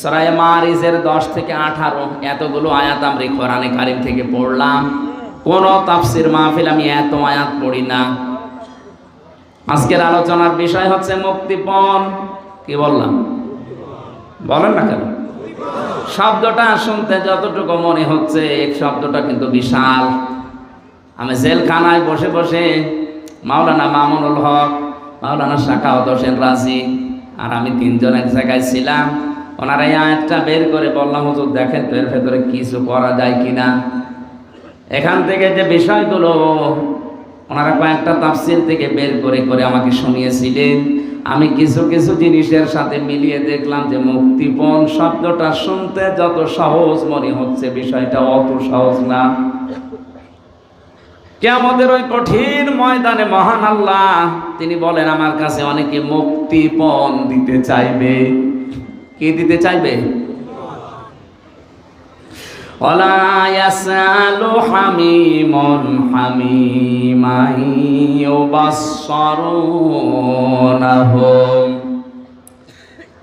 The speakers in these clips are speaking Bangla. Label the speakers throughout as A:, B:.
A: সরাই মারিজের দশ থেকে আঠারো, এতগুলো আয়াত এই কোরআনে কারিম থেকে পড়লাম। কোন তাফসির মাহফিল আমি এত আয়াত পড়ি না। আজকের আলোচনার বিষয় হচ্ছে মুক্তিপণ। কি বললাম? বলেন না কেন? শব্দটা শুনতে যতটুকু মনে হচ্ছে এই শব্দটা কিন্তু বিশাল। আমি জেলখানায় বসে বসে মাওলানা মামুনুল হক, মাওলানা শাখাওত হোসেন রাজি, আর আমি তিনজন এক জায়গায় ছিলাম। ওনারা এই আয়াতটা বের করে বললাম, হুজুর, দেখেন তো এর ভেতরে কিছু করা যায় কিনা? এখান থেকে যে বিষয়গুলো, ওনারা কয়েকটা তাফসির থেকে বের করে করে আমাকে শুনিয়েছিলেন। আমি কিছু কিছু জিনিসের সাথে মিলিয়ে দেখলাম যে মুক্তিপণ শব্দটা শুনতে যত সহজ মনে হচ্ছে, বিষয়টা অত সহজ না। কে আমাদের ওই কঠিন ময়দানে মহান আল্লাহ, তিনি বলেন, আমার কাছে অনেকে মুক্তিপণ দিতে চাইবে। কি দিতে চাইবে ولا يسأل حميم حميما يبصرونهم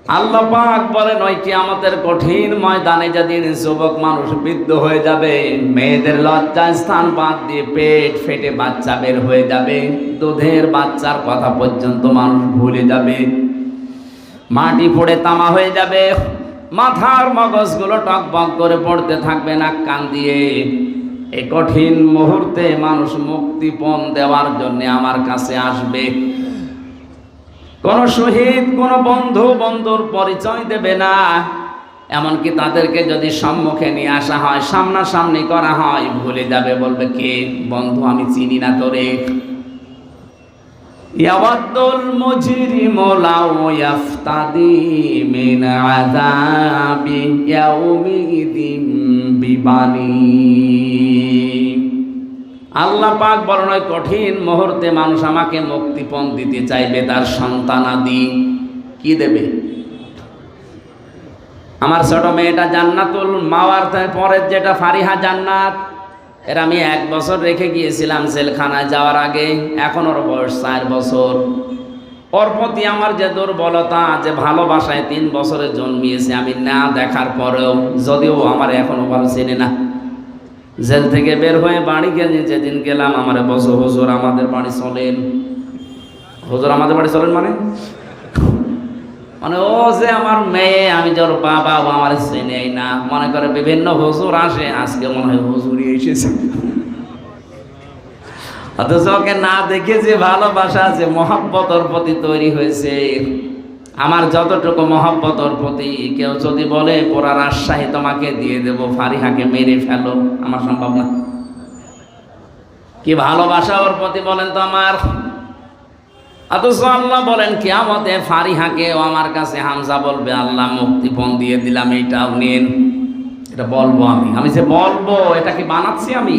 A: আল্লাহ পাক বলেন ওই কিয়ামতের কঠিন ময়দানে যেদিন যুবক মানুষ বৃদ্ধ হয়ে যাবে মেয়েদের লজ্জায় স্থান বাদ দিয়ে পেট ফেটে বাচ্চা বের হয়ে যাবে দুধের বাচ্চার কথা পর্যন্ত মানুষ ভুলে যাবে মাটি পড়ে তামা হয়ে যাবে। মাথার মগজগুলো টকবক করে পড়তে থাকবে না কান দিয়ে। এই কঠিন মুহূর্তে মানুষ মুক্তিপণ দেওয়ার জন্য আমার কাছে আসবে। কোন শহীদ, কোন বন্ধু, বন্ধুর পরিচয় দেবে না। এমনকি তাদেরকে যদি সম্মুখে নিয়ে আসা হয়, সামনাসামনি করা হয়, ভুলে যাবে বলবে, কে? বন্ধু, আমি চিনি না তোরে। ইয়াওয়াদ্দুল মুজরিমু লাউ ইয়াফতাদি মিন আযাবি ইয়াউমিদিন বিবানি। আল্লাহ পাক বলেন কঠিন মুহূর্তে মানুষ আমাকে মুক্তিপণ দিতে চাইবে, তার সন্তানাদি কি দেবে? আমার ছোট মেয়েটা জান্নাতুল মাওয়ার পরের যেটা ফারিহা জান্নাত এর আমি এক বছর রেখে গিয়েছিলাম জেলখানায় যাওয়ার আগে। এখন ওর বয়স চার বছর। ওর প্রতি আমার যে দুর্বলতা, যে ভালোবাসায় তিন বছরে জন্মিয়েছে, আমি না দেখার পরেও যদিও আমার এখনও ভালো চেনে না। জেল থেকে বের হয়ে বাড়ি গেছে যেদিন গেলাম, আমার বছর হুজুর, আমাদের বাড়ি চলেন। হুজুর, আমাদের বাড়ি চলেন মানে? মানে ও যে আমার মেয়ে, আমি যার বাবা আমার চেনেই না, মনে করে বিভিন্ন হুজুর আসে, আজকে মনে হয় হুজুরই এসেছে। অথচ ওকে না দেখে যে ভালোবাসা, যে মহব্বত ওর প্রতি তৈরি হয়েছে, আমার যতটুকু মহব্বত ওর প্রতি, কেউ যদি বলে, পোড়া রাজশাহী তোমাকে দিয়ে দেব, ফারিহাকে মেরে ফেলো আমার সম্ভব না। কি ভালোবাসা ওর প্রতি বলেন তো আমার। অথচ আল্লাহ বলেন, কেয়ামতে ফারিহাকে ও আমার কাছে হামজা বলবে, আল্লাহ মুক্তিপণ দিয়ে দিলাম এইটাও নিন। এটা বলব আমি। আমি যে বলব, এটা কি বানাচ্ছি আমি?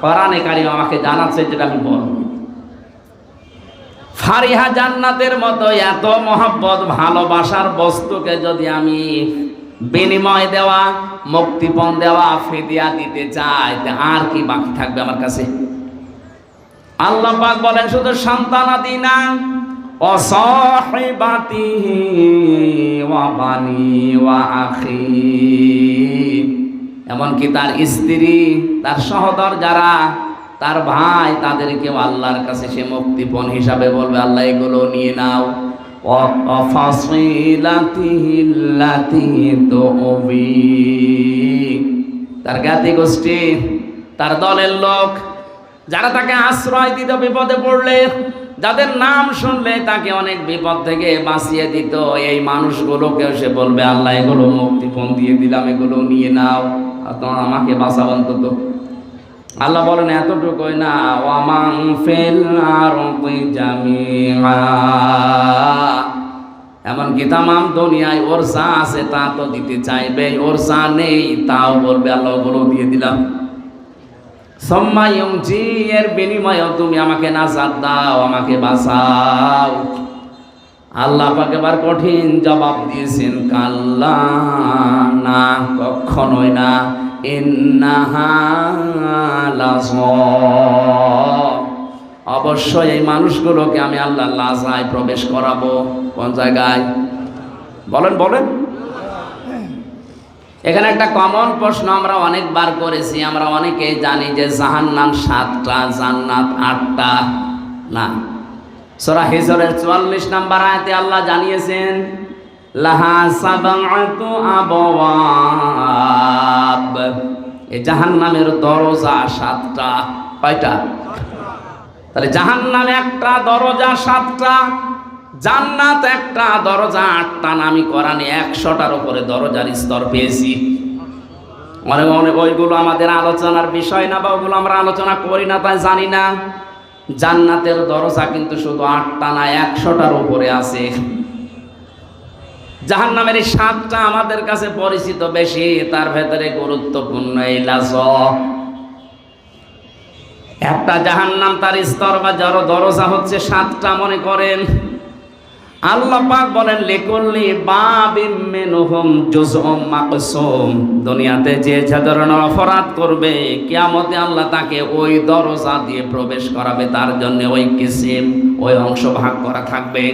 A: কোরআনে কারিম আমাকে জানাচ্ছে যেটা আমি বলব। ফারিহা জান্নাতের মতো এত মহব্বত, ভালোবাসার বস্তুকে যদি আমি বিনিময় দেওয়া, মুক্তিপণ দেওয়া, ফিদিয়া দিতে চাই আর কি বাকি থাকবে আমার কাছে? আল্লাহ পাক বলেন, শুধু সন্তানাদি না, অসহিবাতিহি ওয়া বানি ওয়া আখি। এমনকি তার স্ত্রী, তার সহদর যারা তার ভাই, তাদেরকেও আল্লাহর কাছে সে মুক্তিপণ হিসাবে বলবে, আল্লাহ, এগুলো নিয়ে নাও। তার জ্ঞাতি গোষ্ঠী তার দলের লোক যারা তাকে আশ্রয় দিত, বিপদে পড়লে, যাদের নাম শুনলে তাকে অনেক বিপদ থেকে বাঁচিয়ে দিত। এই মানুষগুলোকেও সে বলবে, আল্লাহ, এগুলো মুক্তিপণ দিয়ে দিলাম, এগুলো নিয়ে নাও, আর তোমার আমাকে বাঁচাবো অন্তত। আল্লাহ বলেন, এতটুকুই না, ওয়ামান ফিল জামিআ। এমনকি তামাম দুনিয়ায় ওর আছে, তা তো দিতে চাইবে ওর নেই, তাও বলবে, আল্লাহ, ওগুলো দিয়ে দিলাম। সম্মায়ুমজি এর বিনিময়েও তুমি আমাকে নাজাত দাও, আমাকে বাঁচাও। আল্লাহ পাক এবার কঠিন জবাব দিয়েছেন কাল্লা না কখনোই না অবশ্যই এই মানুষগুলোকে আমি আল্লাহ লাজায় প্রবেশ করাবো। কোন জায়গায়? বলেন বলেন। এখানে একটা কমন প্রশ্ন আমরা অনেকবার করেছি, আমরা অনেকে জানি যে জাহান্নাম সাতটা, জান্নাত আটটা, না। সূরা হিজরের 44 নাম্বার আয়াতে আল্লাহ জানিয়েছেন, লাহা সাবআতু আবওয়াব। এই জাহান্নামের দরজা সাতটা, কয়টা? তাহলে জাহান্নামে একটা, দরজা সাতটা জান্নাত একটা দরজা আটটা না, আমি কোরআনে একশোটার উপরে দরজার স্তর পেয়েছি। অনেক অনেক ওইগুলো আমাদের আলোচনার বিষয় না বা ওগুলো আমরা আলোচনা করি না, তাই জানি না। জান্নাতের দরজা কিন্তু শুধু আটটা না, একশোটার উপরে আছে। জাহান্নামের এই সাতটা আমাদের কাছে পরিচিত বেশি, তার ভেতরে গুরুত্বপূর্ণ এই একটা জাহান্নাম তার স্তর বা যার দরজা হচ্ছে সাতটা, মনে করেন। আল্লাহ পাক বলেন, লিকুল্লি বাবিম মিনহুম জুজউম মাকসুম। দুনিয়াতে যে যে ধরনের অপরাধ করবে, কিয়ামতে আল্লাহ তাকে ওই দরজা দিয়ে প্রবেশ করাবে। তার জন্য ওই কিসিম, ওই অংশ ভাগ করা থাকবে।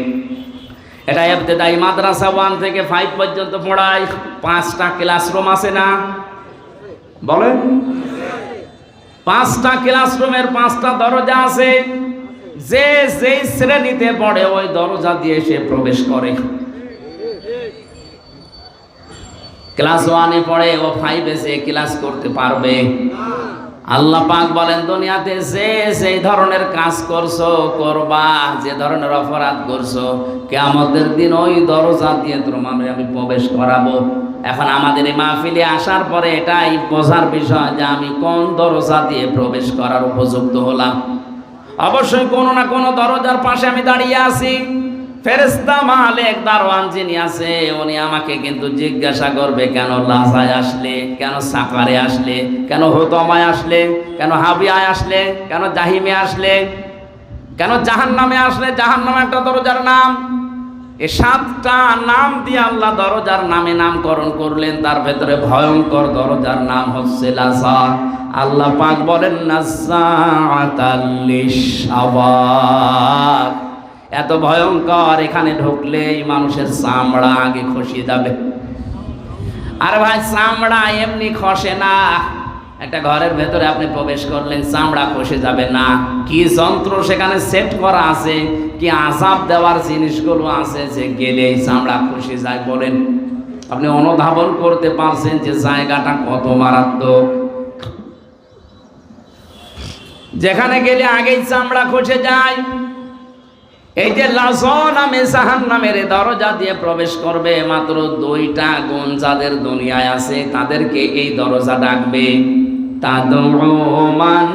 A: এটা ইবতেদাই মাদ্রাসা ওয়ান থেকে ফাইভ পর্যন্ত পড়ায়, পাঁচটা ক্লাসরুম আছে না? বলেন। পাঁচটা ক্লাসরুমের পাঁচটা দরজা আছে। যে যেই শ্রেণীতে পড়ে, ওই দরজা দিয়ে সে প্রবেশ করে। ক্লাস ওয়ানে পড়ে, ও ফাইভে সে ক্লাস করতে পারবে। আল্লাহ পাক বলেন, দুনিয়াতে যে সেই ধরনের কাজ করছ, করবা। যে ধরনের অপরাধ করছ কেমতের দিন ওই দরজা দিয়ে তোমার আমি প্রবেশ করাবো। এখন আমাদের এই মাহফিলে আসার পরে এটাই বোঝার বিষয় যে আমি কোন দরজা দিয়ে প্রবেশ করার উপযুক্ত হলাম। অবশ্যই কোনো না কোনো দরজার পাশে আমি দাঁড়িয়ে আছি। ফেরেস্তা মালেক, দারোয়ান যিনি আছে, উনি আমাকে কিন্তু জিজ্ঞাসা করবে, কেন লাসায় আসলে, কেন সাকারে আসলে, কেন হোতমায় আসলে, কেন হাবিয়ায় আসলে, কেন জাহিমে আসলে, কেন জাহান নামে আসলে জাহান নামে একটা দরজার নাম। এ সাতটা নাম দিয়ে আল্লাহ দরজার নামে নামকরণ করলেন, তার ভেতরে ভয়ঙ্কর দরজার নাম হচ্ছে লাসা আল্লাহ পাক বলেন নাসাত এত ভয়ঙ্কর, এখানে ঢুকলেই মানুষের চামড়া আগে খসিয়ে যাবে। আর ভাই, চামড়া এমনি খসে না। একটা ঘরের ভেতরে আপনি প্রবেশ করলেন চামড়া খসে যাবে না। কি যন্ত্র সেখানে সেট করা আছে, কি আজাব দেওয়ার জিনিসগুলো আছে যে গেলেই চামড়া খসে যায় বলেন। আপনি অনুধাবন করতে পারছেন যে জায়গাটা কত মারাত্মক। যেখানে গেলে আগেই চামড়া খসে যায়। এই যে লাজন নামে জাহান নামের দরজা দিয়ে প্রবেশ করবে, মাত্র দুইটা গুণ যাদের দুনিয়ায় আছে, তাদেরকে এই দরজা ডাকবে। তাদমান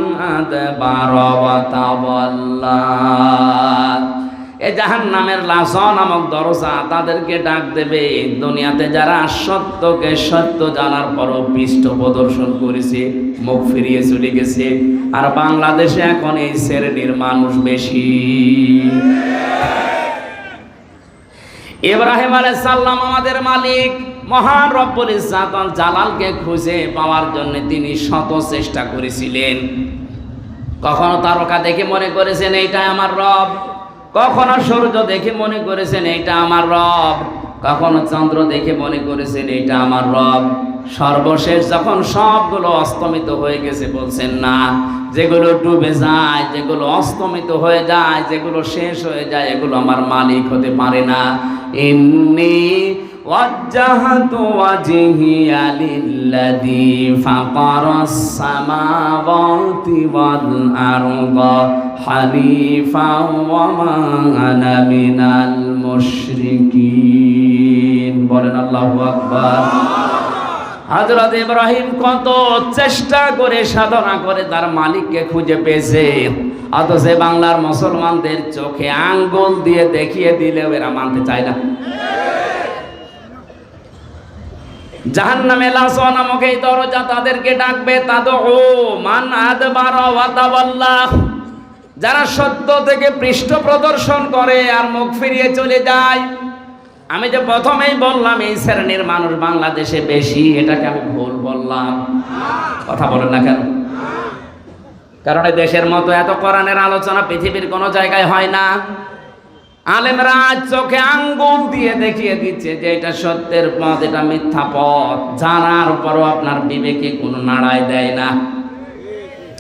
A: এ জাহান নামের লাসন নামক দরজা তাদেরকে ডাক দেবে। দুনিয়াতে যারা সত্যকে সত্য জানার পরও পৃষ্ঠ প্রদর্শন করেছে, মুখ ফিরিয়ে চলে গেছে। আর বাংলাদেশে এখন এই শ্রেণির মানুষ বেশি। ইব্রাহিম আলাইহিস সালাম আমাদের মালিক। মহান রব্বুল ইজ্জাত জালালকে খুঁজে পাওয়ার জন্য তিনি শত চেষ্টা করেছিলেন। কখনো তারকা দেখে মনে করেছেন, এইটা আমার রব কখনো সূর্য দেখে মনে করেছেন, এইটা আমার রব কখনো চন্দ্র দেখে মনে করেছেন, এইটা আমার রব সর্বশেষ যখন সবগুলো অস্তমিত হয়ে গেছে, বলছেন, না, যেগুলো ডুবে যায়, যেগুলো অস্তমিত হয়ে যায়, যেগুলো শেষ হয়ে যায়, এগুলো আমার মালিক হতে পারে না। এমনি وجهت وجهي للذي فطر السماوات والأرض حنيفا وما أنا من المشركين বলেন আল্লাহু আকবার হজরত ইব্রাহিম কত চেষ্টা করে সাধনা করে তার মালিককে খুঁজে পেয়েছে অথচ বাংলার মুসলমানদের চোখে আঙ্গুল দিয়ে দেখিয়ে দিলেও এরা মানতে চায় না জাহান্নামে লাসা নামক এই দরজা তাদেরকে ডাকবে তাদো মান আদবার ওয়াতাওয়াল্লাহ যারা সত্য থেকে পৃষ্ঠ প্রদর্শন করে আর মুখ ফিরিয়ে চলে যায়। আমি যে প্রথমেই বললাম, এই শ্রেণির মানুষ বাংলাদেশে বেশি, এটাকে আমি ভুল বললাম। কথা বলেন না কেন? কারণ দেশের মতো এত কোরআনের আলোচনা পৃথিবীর কোনো জায়গায় হয় না। আলেমরা আজ চোখে আঙ্গুল দিয়ে দেখিয়ে দিচ্ছে যে এটা সত্যের পথ, এটা মিথ্যা পথ। জানার পরও আপনার বিবেকে কোনো নাড়ায় দেয় না।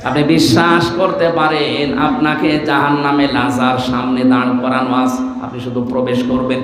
A: আপনি বিশ্বাস করতে পারেন, আপনাকে জাহান নামে লাজার সামনে দাঁড় করানো আস আপনি শুধু প্রবেশ করবেন।